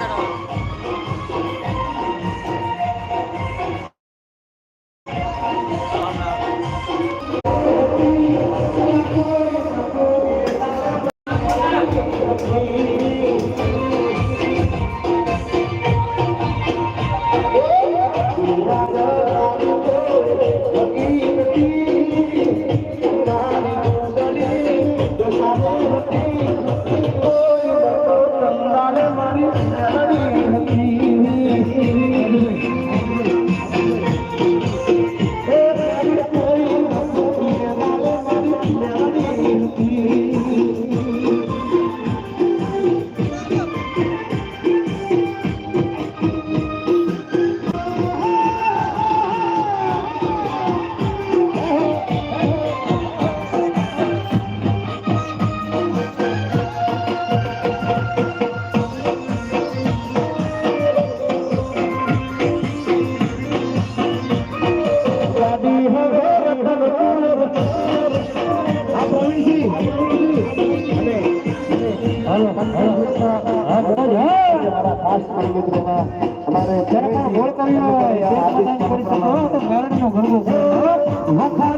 하더라고요. તો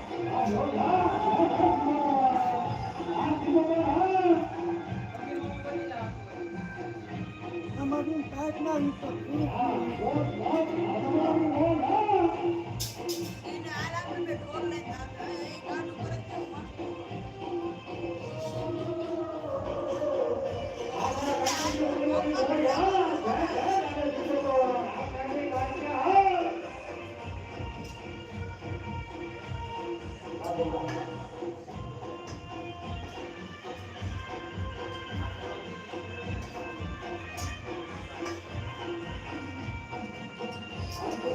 Oh,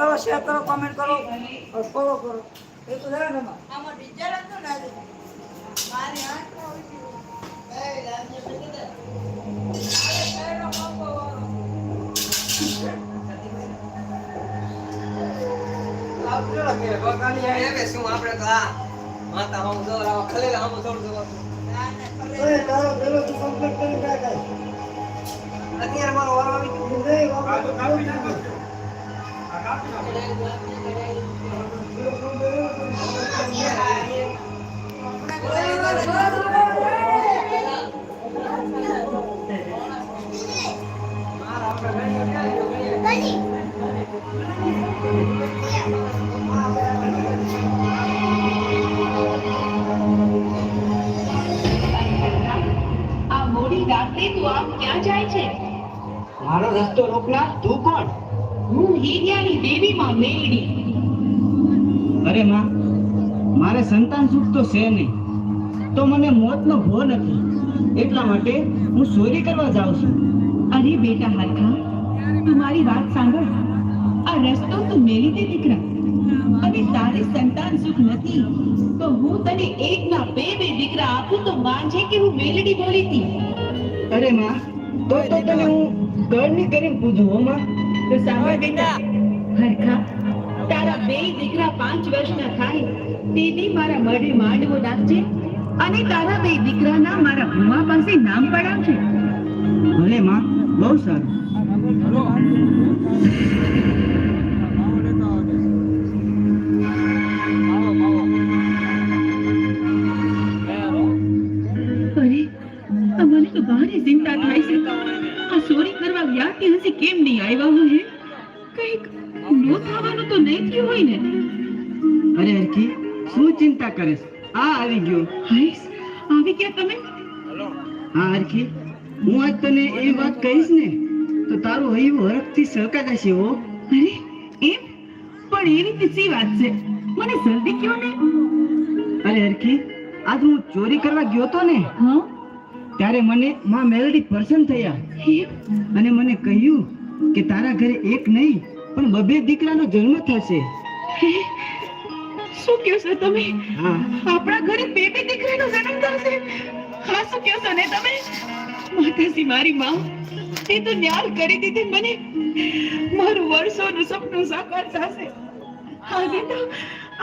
કરો share કરો કોમેન્ટ કરો. और ફોલો કરો. એ તો જરા ને આમાં ડીઝલ હતું ને આજે મારી આંખ આવી ગઈ. એ લાગે છે કે અરે પેલો મારો રસ્તો રોકનાર તું કોણ? હું હીરિયાની દેવી માં મેલડી. અરે માં મારે સંતાન સુખ તો છે નહીં. તો મને મોતનો ભો નથી. એટલા માટે હું ચોરી કરવા જાઉં છું. અરે બેટા હરખા તું મારી વાત સાંભળ. આ રસ્તો તું મેલી દે દીકરા અને તારે સંતાન સુખ નથી તો હું તને એક ના બે બે દીકરા આપું તો માનજે કે હું મેલડી બોલી હતી અરે માં તો તો તને હું કરીને પૂછું હો માં. તો સાંભળ બેટા. હરખા તારા બે દીકરા પાંચ વર્ષના થાય તેથી મારા મઢે માંડવો નાખજે અને તારા બે દીકરાના મારા ભૂમા પાસે નામ પડાવજે. ભલે માં બહુ સારું. ગયા કેમ નહીં આવ્યા હોય કંઈક નો થવાનું તો નહીં થયું હોય ને. અરે હરખી શું ચિંતા કરીશ? આ આવી ગયો. હાઈસ આવી ગયા તમે? હા હરખી હું આજ તને એ વાત કહીશ ને તો તારું હૈયું હરખથી સહકાર હશે હો. અરે એમ? પણ એ રીતે સી વાત છે? મને જલ્દી કયો ને? અરે હરખી આજ હું ચોરી કરવા ગયો તો ને હા? ત્યારે મને માં મેલડી પર્સન થયા અને મને કહ્યું કે તારા ઘરે એક નહીં પણ બબે દીકરાનો જન્મ થશે. શું કહો છો તમે? આપણા ઘરે બે બે દીકરીનો જન્મ થશે? હા શું કહો છો ને તમે? માતાજી મારી માં તે તો ન્યાલ કરી દીધી મને. મારું વર્ષોનું સપનું સાકાર થશે. આજે તો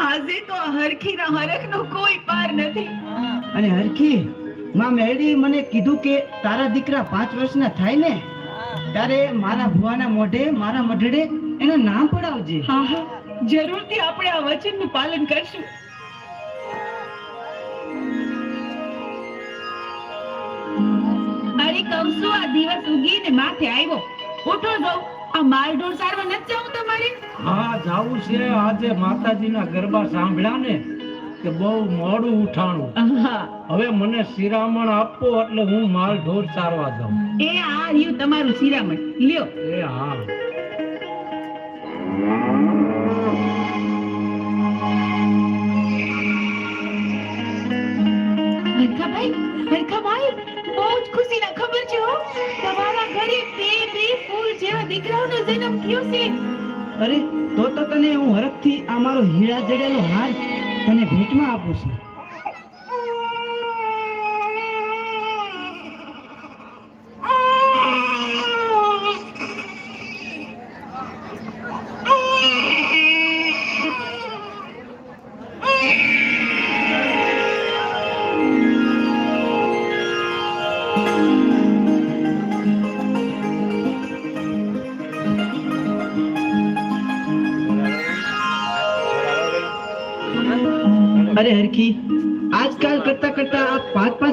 આજે તો હરખીના હરખનો કોઈ પાર નથી. અને હરખી માં મેલડી મને કીધું કે તારા દીકરા પાંચ વર્ષના થાય ને ત્યારે મારા ભુવાના મોઢે મારા મઢડે એના નામ પડાવજે. હા હા. જરૂરથી આપણે આ વચનનું પાલન કરશું. અરે કહું આ દિવસ ઉગીને માથે આવ્યો. ઉઠો જાઉં આ માલ ઢોર સારવા નથી જવું તમારે? હા જાવું છે. આજે માતાજીના ગરબા સાંભળ્યા ને. કે બહુ મોડું ઉઠાણું. હવે મને શિરામણ આપો એટલે હું માલ ઢોર ચારવા જાઉં. એ આ રહ્યું તમારું શિરામણ. લ્યો. એ હા. હરખાભાઈ હરખાભાઈ બહુ જ ખુશીના ખબર છે હો. તમારા ઘરે બે બે ફૂલ જેવા દીકરાઓનો જન્મ થયો છે. અરે તો તો તને હું હરખથી આ મારો હીરા જડેલો હાર તને ભેટમાં આપું છું.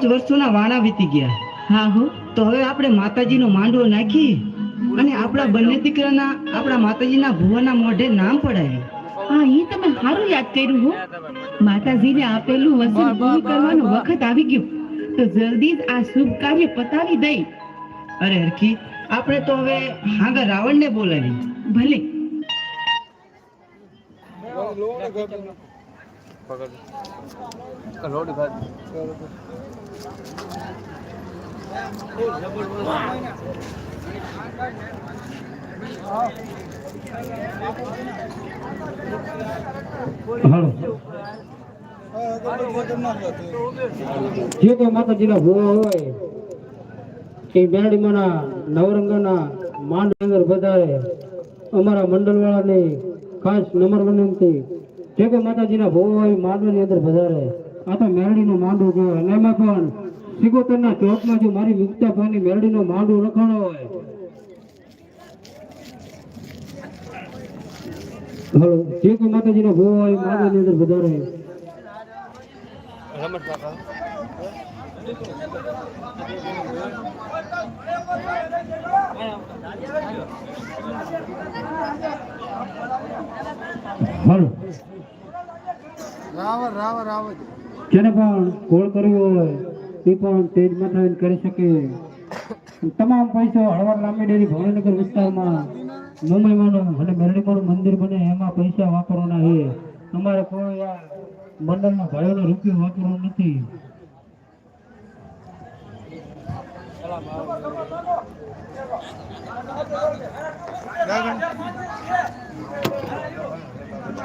વર્ષોના વાણા વીતી ગયા. હા હો. તો હવે આપણે માતાજીનો માંડવો નાખી અને આપણા બંને દીકરાના આપણા માતાજીના ભુવાના મોઢે નામ પડાવી હા એ તમે સારું યાદ કર્યું હો. માતાજીને આપેલું વચન પૂરું કરવાનો વખત આવી ગયો. તો જલ્દી જ આ શુભ કાર્ય પતાવી દઈ. અરે હરખી આપણે તો હવે હાગા રાવણને બોલાવી. ભલે. જે કોઈ માતાજીના ભૂવા હોય, એ બેરડીમાંના નવરંગના માંડ અંદર વધારે અમારા મંડળવાળાને ખાસ નમ્ર વિનંતી. જે કોઈ માતાજીના ભૂવા હોય, માંડવાની અંદર વધારે આ તો મેરડીનું માંડવું કહેવાય અને એમાં પણ સિગોતરના ચોકમાં જો મારી મુક્તાભાઈની મેરડીનું માંડવું રખાણો હોય. હલો, જે માતાજીના ભૂવા હોય માતાની અંદર વધારે હલો. જેને પણ કોલ કરવો હોય, એ પણ તેજ માથાવીને કરી શકે. તમામ પૈસો હળવદ લાંબી ડેરી ભાવનગર વિસ્તારમાં મુંબઈમાંનું અને મેરડીમાંનું મંદિર બને, એમાં પૈસા વાપરવાના છે. તમારે કોઈ આ મંડળના ભાઈઓનો રૂપિયો વાપરવાનો નથી.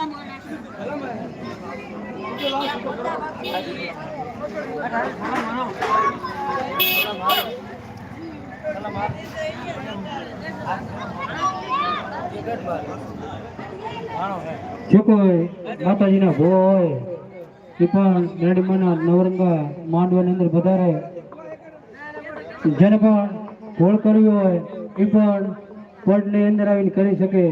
જે કોઈ માતાજીના ભો હોય, એ પણ મેરડીમાંના નવરંગા માંડવાની અંદર વધારે. જેને પણ ભોળ કરવી હોય, એ પણ કોર્ટની અંદર આવીને કરી શકે.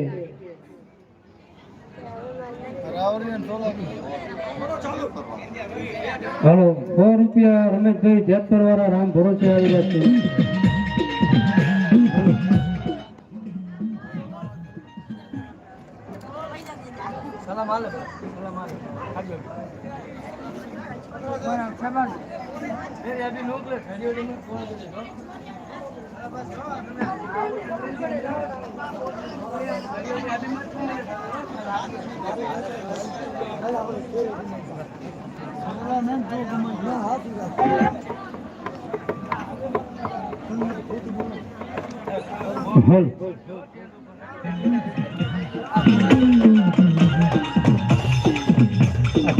હાલો સો રૂપિયા રમેશભાઈ જેતપર વાળા રામ ભરોસે આવેલા છે. હાલ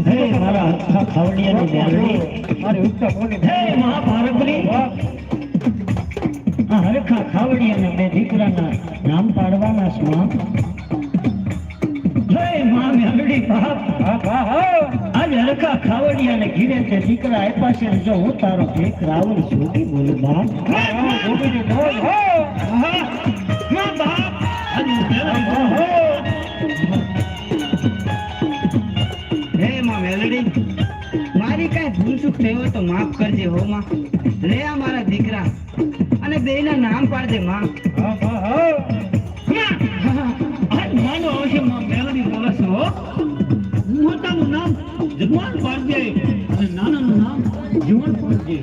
હે મારા આખા ખાવડિયાની મેલડી મારી ઉત્તર દીકરા આપ્યા છે અને જો હું તારો એક રાવણ છોટી બોલું બાપ. હો માં મેલડી મારી કાંઈ ભૂલ ચૂક થઈ તો માફ કરજે હો માં. લે આ મારા દીકરા અને બેના નામ પાડજે માં. માનો આવશે મેલડી બોલે છે હો. મોટાનું નામ જગવાન પાડજે અને નાનાનું નામ જીવન પાડજે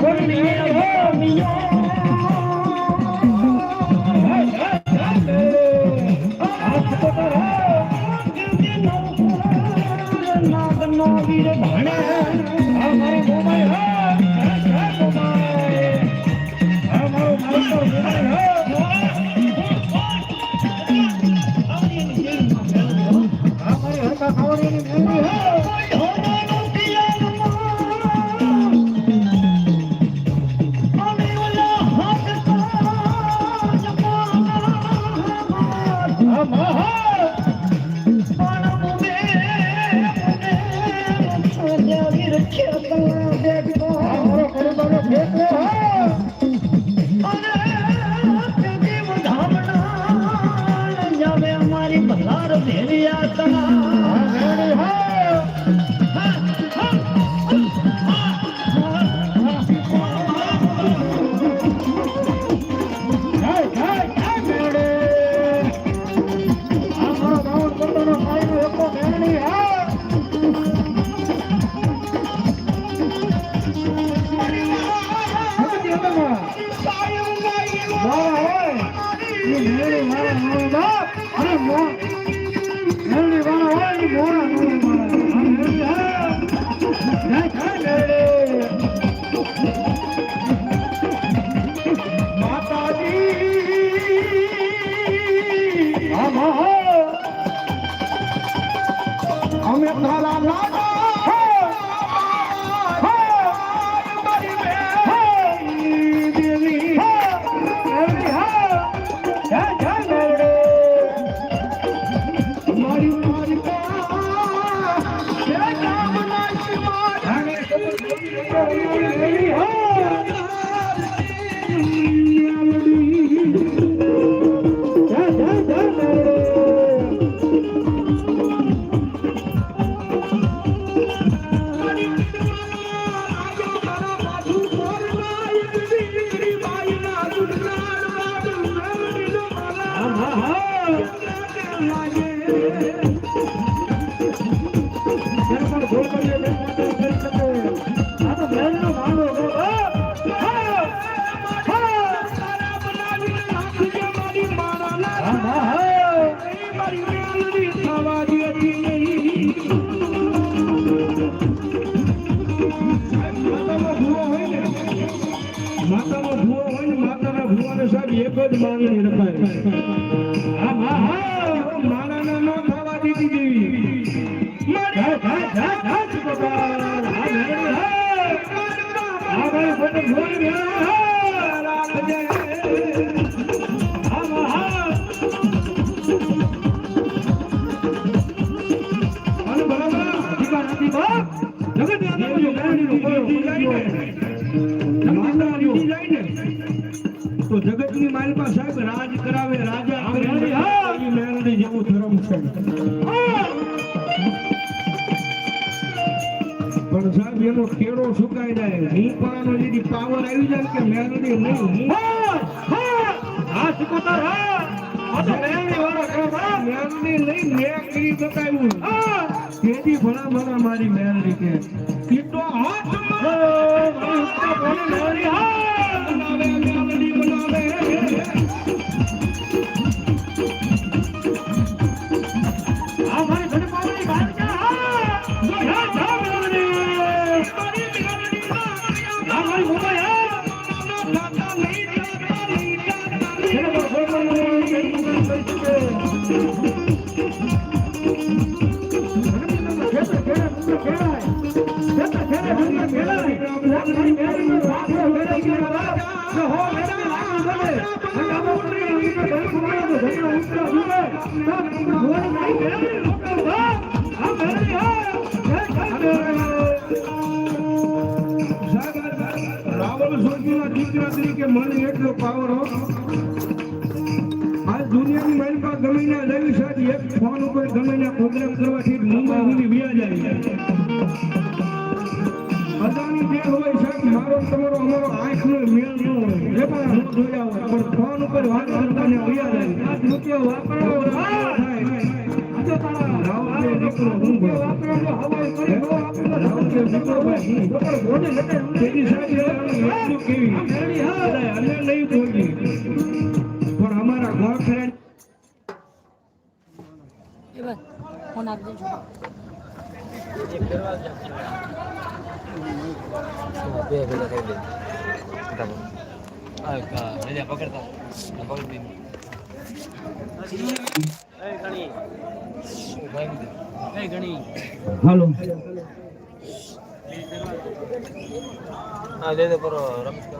مون مينا مون مينا અમારી મોરા મારે. જ માંગણી રખાય હા હા હા મારા ના થવા દીધી જેથી આવી જાય કે મેલડી નહીં, હા હા આ મેરડી નહીં, મેં કરી બતાવ્યું હા તેથી ભણા ભણા મારી મેલડી કે રાવણ સોજીના દીકરા તરીકે મને એટલો પાવર આ દુનિયાની માલિકા ગમે ના લેવી સાહેબ, એક ફોન ઉપર ગમે ના પ્રોગ્રામ કરવાથી મુંબઈ સુધી વ્યા જાય. અદાની હોય સાહેબ મારો તમારો અમારો આંખનો મેળ ન હોય જે પણ ન જોયા હોય પણ ફોન ઉપર વાત કરતા ને વ્યા જાય આજ વાપરવો થાય દીકરો હું ભાઈ રાવણ દીકરો ભાઈ હું તેની સાથે કેવી અમે નહીં બોલીએ પણ અમારા ઘર ફ્રેન્ડ હાલો હા દે દે પર રમેશ